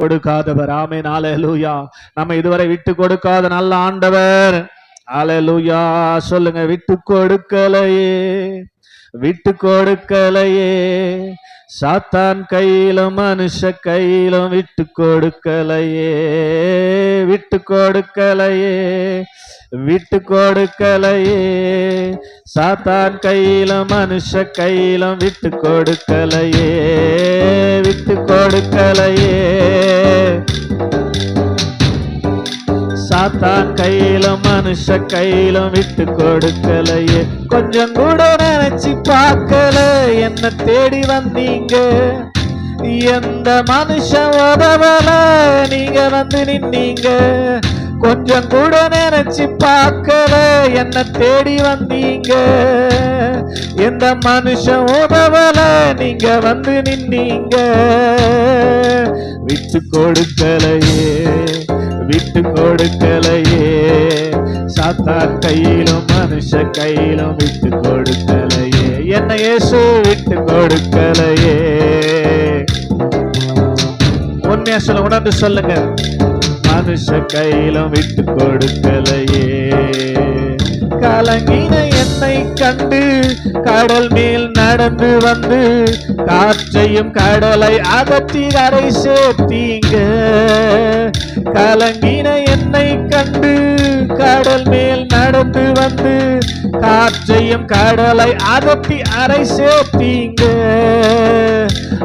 கொடுக்காதவர். ஆமே நாளூயா நம்ம இதுவரை விட்டு கொடுக்காத நல்ல ஆண்டவர். அலலுயா சொல்லுங்க விட்டு கொடுக்கலையே. விட்டு கொடுக்கலையே சாத்தான் கையிலும் மனுஷ கையிலும் விட்டு கொடுக்கலையே விட்டு கொடுக்கலையே விட்டு கொடுக்கலையே சாத்தான் கையிலும் மனுஷ கையிலும் விட்டு கொடுக்கலையே விட்டு கொடுக்கலையே சாத்தான் கையிலும் மனுஷ கையிலும் விட்டு கொடுக்கலையே. கொஞ்சம் கூட நினைச்சு பார்க்கல. என்ன தேடி வந்தீங்க. எந்த மனுஷன் உதவல? நீங்க வந்து நின்னீங்க. கொஞ்சம் கூட நினைச்சு பார்க்கல. என்ன தேடி வந்தீங்க. எந்த மனுஷன் உதவல? நீங்க வந்து நின்னீங்க. விட்டு கொடுக்கலையே. விட்டு கொடுக்கலையே. சாத்தான் கையிலும் மனுஷ கையிலும் விட்டு கொடுக்கலையே. என்ன இயேசு விட்டு கொடுக்கலையே. உண்மையா சொல்ல உணர்ந்து சொல்லுங்க. மனுஷ கையிலும் விட்டு கொடுக்கலையே. கலங்கின என்னை கண்டு கடல் மேல் நடந்து வந்து காற்றையும் கடலை அகற்றி அரை சேர்த்தீங்க. கலங்கின என்னை கண்டு கடல் மேல் நடந்து வந்து காற்றையும் கடலை அகற்றி அரை சேர்த்தீங்க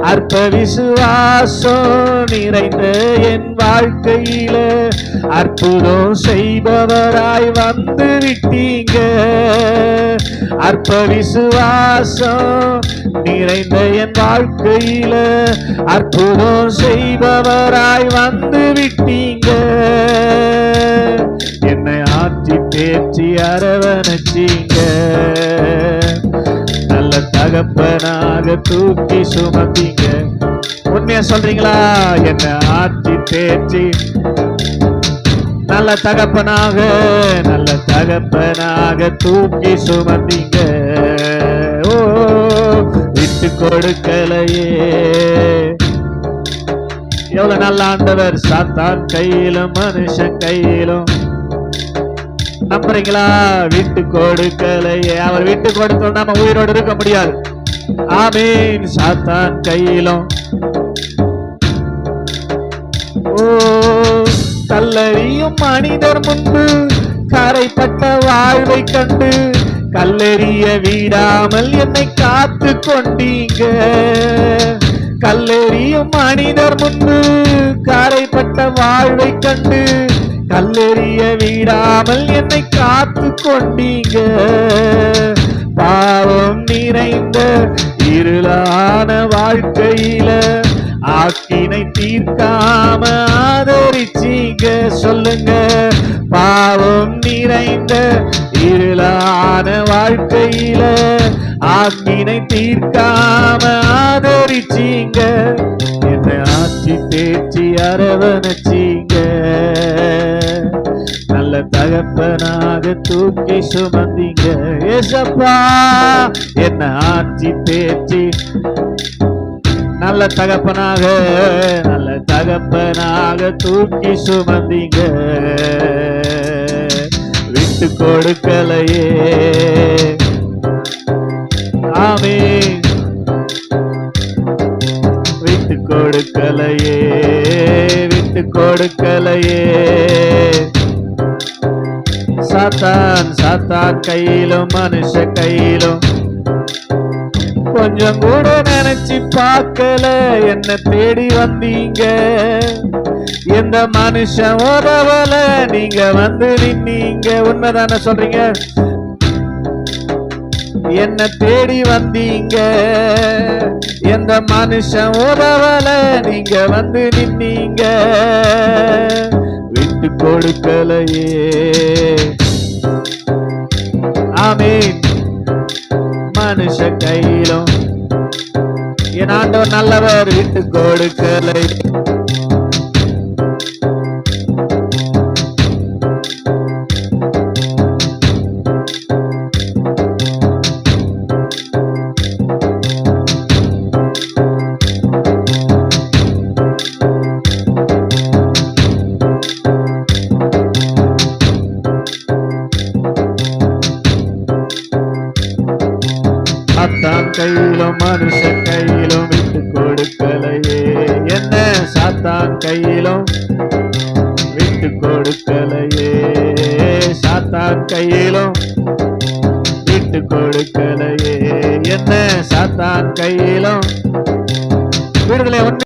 அற்ப விசுவாசம் நிறைந்த என் வாழ்க்கையில அற்புதம் செய்பவராய் வந்து விட்டீங்க. அற்ப விசுவாசம் நிறைந்த என் வாழ்க்கையில அற்புதம் செய்பவராய் வந்து விட்டீங்க. பேச்சு அரவணைச்சிங்க. நல்ல தகப்பனாக தூக்கி சுமந்தீங்க உண்மையா சொல்றீங்களா? என்ன ஆட்சி தேர்ச்சி. நல்ல தகப்பனாக நல்ல தகப்பனாக தூக்கி சுமந்தீங்க ஓ விட்டு கொடுக்கலையே. எவ்வளவு நல்ல ஆண்டவர் சாத்தான் கையிலும் மனுஷன் கையிலும். நம்புறீங்களா விட்டு கொடுக்கலையே. அவர் விட்டு கொடுத்தோம் நம்ம உயிரோடு இருக்க முடியாது. ஆமீன். சாத்தான் கையிலும். ஓ கல்லறியும் மனிதர் முன்பு கரைப்பட்ட வாழ்வை கண்டு கல்லெறிய விடாமல் என்னை காத்து கொண்டீங்க. கல்லெறியும் மனிதர் முன்பு கரைப்பட்ட வாழ்வை கண்டு கல்லெறிய விடாமல் என்னை காத்து கொண்டீங்க. பாவம் நிறைந்த இருளான வாழ்க்கையில ஆக்கினை தீர்க்காம ஆதரிச்சீங்க. சொல்லுங்க பாவம் நிறைந்த இருளான வாழ்க்கையில ஆக்கினை தீர்க்காம ஆதரிச்சீங்க. என்னை ஆட்சி தேர்ச்சி அரவணைச்சீங்க. எங்களை தகப்பனாக தூக்கி சுமந்தீங்க. ஏசப்பா என்ன ஆட்சி தேர்ச்சி நல்ல தகப்பனாக நல்ல தகப்பனாக தூக்கி சுமந்தீங்க. விட்டு கொடுக்கலையே. ஆமே விட்டு கொடுக்கலையே விட்டு கொடுக்கலையே. சாத்தான் சாத்தான் கையிலும் மனுஷ கையிலும். கொஞ்சம் கூட நினைச்சு பார்க்கல என்ன தேடி வந்தீங்க. எந்த மனுஷன் உதவல நீங்க வந்து நின்னீங்க. உண்மைதானே சொல்றீங்க? என்ன தேடி வந்தீங்க. எந்த மனுஷன் உதவல நீங்க வந்து நின்னீங்க. விட்டு கொடுக்கலையே. ஆமீன் மனுஷ கையிலும். என் ஆண்டவர் நல்லவர் விட்டு கொடுக்கலை. கையிலும் மனுஷ கையிலும் விட்டு கொடுக்கலையே. என்ன சாத்தான் கையிலும் விட்டு கொடுக்கலையே. சாத்தான் கையிலும் விட்டு கொடுக்கலையே. என்ன சாத்தான் கையிலும்? விடுதலை ஒன்று